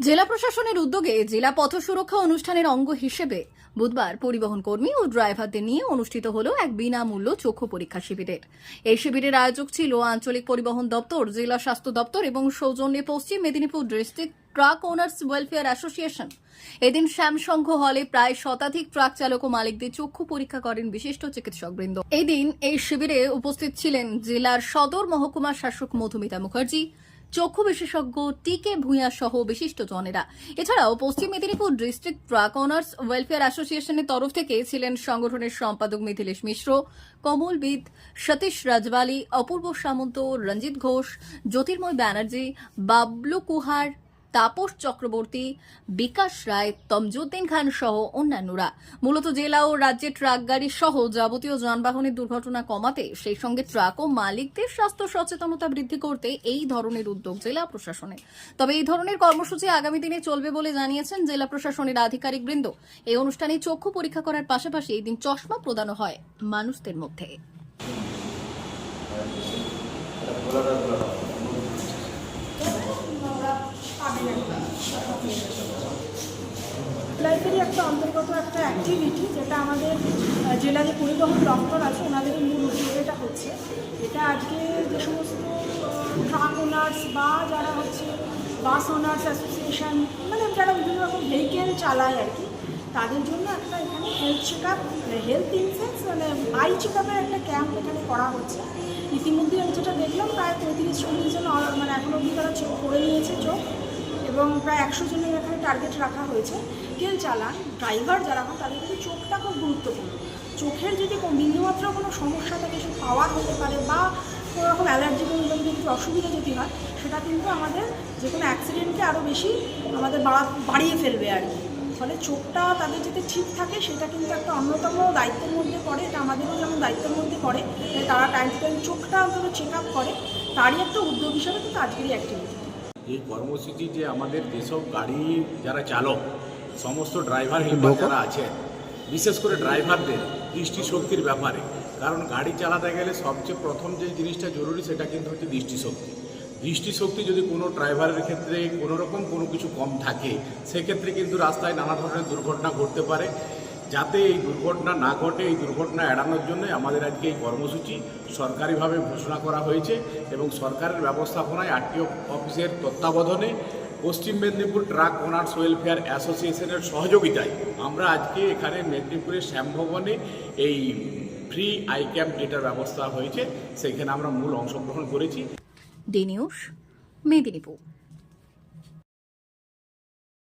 জেলা প্রশাসনের উদ্যোগে জেলা পথ সুরক্ষা অনুষ্ঠানের অঙ্গ হিসেবে বুধবার পরিবহন কর্মী ও ড্রাইভারদের নিয়ে অনুষ্ঠিত হল এক বিনামূল্য চক্ষু পরীক্ষা শিবিরের। এই শিবিরের আয়োজক ছিল আঞ্চলিক পরিবহন দপ্তর, জেলা স্বাস্থ্য দপ্তর এবং সৌজন্যে Paschim Medinipur district truck owners welfare association. এদিন শ্যামসংঘ হলে প্রায় শতাধিক ট্রাক চালক ও মালিকদের চক্ষু পরীক্ষা করেন বিশিষ্ট চিকিৎসকবৃন্দ। এই দিন এই শিবিরে উপস্থিত ছিলেন জেলার সদর মহকুমার শাসক মধুমিতা মুখার্জি চক্ষু বিশেষজ্ঞ টিকে ভূঁইয়া সহ বিশিষ্ট জনেরা এছাড়াও Paschim Medinipur district truck owners welfare অ্যাসোসিয়েশনের তরফ থেকে ছিলেন সংগঠনের সম্পাদক মিথিলেশ মিশ্র, কমলবিদ সতীশ রাজবালি, অপূর্ব সামন্ত, রঞ্জিত ঘোষ, জ্যোতির্ময় ব্যানার্জি, বাবলু কুহার তাপস চক্রবর্তী, বিকাশ রায়, তমজুদ্দিন খান সহ অন্যান্যরা। মূলত জেলা ও রাজ্যে ট্রাক গাড়ি সহ যাবতীয় যানবাহনের দুর্ঘটনা কমাতে, সেই সঙ্গে ট্রাক ও মালিকদের স্বাস্থ্য সচেতনতা বৃদ্ধি করতে এই ধরনের উদ্যোগ জেলা প্রশাসনের তবে এই ধরনের কর্মসূচি আগামী দিনে চলবে বলে জানিয়েছেন জেলা প্রশাসনের আধিকারিক বৃন্দ। এই অনুষ্ঠানে চক্ষু পরীক্ষা করার পাশাপাশি এই দিন চশমা প্রদানও হয় মানুষদের মধ্যে। লাইফেরই একটা অন্তর্গত একটা অ্যাক্টিভিটি যেটা আমাদের জেলা যে পরিবহন দপ্তর আছে, ওনাদের মূল উদ্যোগ এটা হচ্ছে। এটা আজকে যে সমস্ত ট্রাক ওনার্স বা যারা হচ্ছে বাস ওনার্স অ্যাসোসিয়েশন মানে যারা বিভিন্ন রকম ভেহিকেল চালায় আর কি, তাদের জন্য একটা এখানে হেলথ চেক আপ হেলথ ইনসেন্স মানে আই চেক আপের একটা ক্যাম্প এখানে করা হচ্ছে। ইতিমধ্যে আমি যেটা দেখলাম, প্রায় পঁয়ত্রিশ চল্লিশ জন মানে এখন অবধি তারা করে নিয়েছে, চোখ। এবং প্রায় একশো জনের এখানে টার্গেট রাখা হয়েছে। কেল চালান ড্রাইভার যারা হন, তাদের কিন্তু চোখটা খুব গুরুত্বপূর্ণ। চোখের যদি বিন্দুমাত্র কোনো সমস্যা থাকে সে পাওয়ার হতে পারে বা কোনো রকম অ্যালার্জি কোনো কিছু অসুবিধা যদি হয়, সেটা কিন্তু আমাদের যে কোনো অ্যাক্সিডেন্টকে আরও বেশি আমাদের বাড়া, বাড়িয়ে ফেলবে আর কি। ফলে চোখটা তাদের যদি ঠিক থাকে, সেটা কিন্তু একটা অন্যতম দায়িত্বের মধ্যে পড়ে। এটা আমাদেরও যেমন দায়িত্বের মধ্যে পড়ে তারা টাইম টু টাইম চোখটা অন্তত চেক আপ করে। তারই একটা উদ্যোগ হিসাবে কিন্তু আজকেরই অ্যাক্টিভিটি এই কর্মসূচি যে আমাদের যেসব গাড়ি যারা চালক সমস্ত ড্রাইভার হেল্পার যারা আছেন বিশেষ করে ড্রাইভারদের দৃষ্টিশক্তির ব্যাপারে কারণ গাড়ি চালাতে গেলে সবচেয়ে প্রথম যে জিনিসটা জরুরি সেটা কিন্তু হচ্ছে দৃষ্টিশক্তি। দৃষ্টিশক্তি যদি কোনো ড্রাইভারের ক্ষেত্রে কোনো রকম কোনো কিছু কম থাকে সেক্ষেত্রে কিন্তু রাস্তায় নানা ধরনের দুর্ঘটনা ঘটতে পারে। যাতে এই দুর্ঘটনা না ঘটে, এই দুর্ঘটনা এড়ানোর জন্য আমাদের আজকে এই কর্মসূচি সরকারিভাবে ঘোষণা করা হয়েছে এবং সরকারের ব্যবস্থাপনায় আরটিও অফিসের তত্ত্বাবধানে পশ্চিম মেদিনীপুর ট্রাক ওনার্স ওয়েলফেয়ার অ্যাসোসিয়েশনের সহযোগিতায় আমরা আজকে এখানে মেদিনীপুরের শ্যামভবনে এই ফ্রি আই ক্যাম্প যেটার ব্যবস্থা হয়েছে, সেখানে আমরা মূল অংশগ্রহণ করেছি। মেদিনীপুর।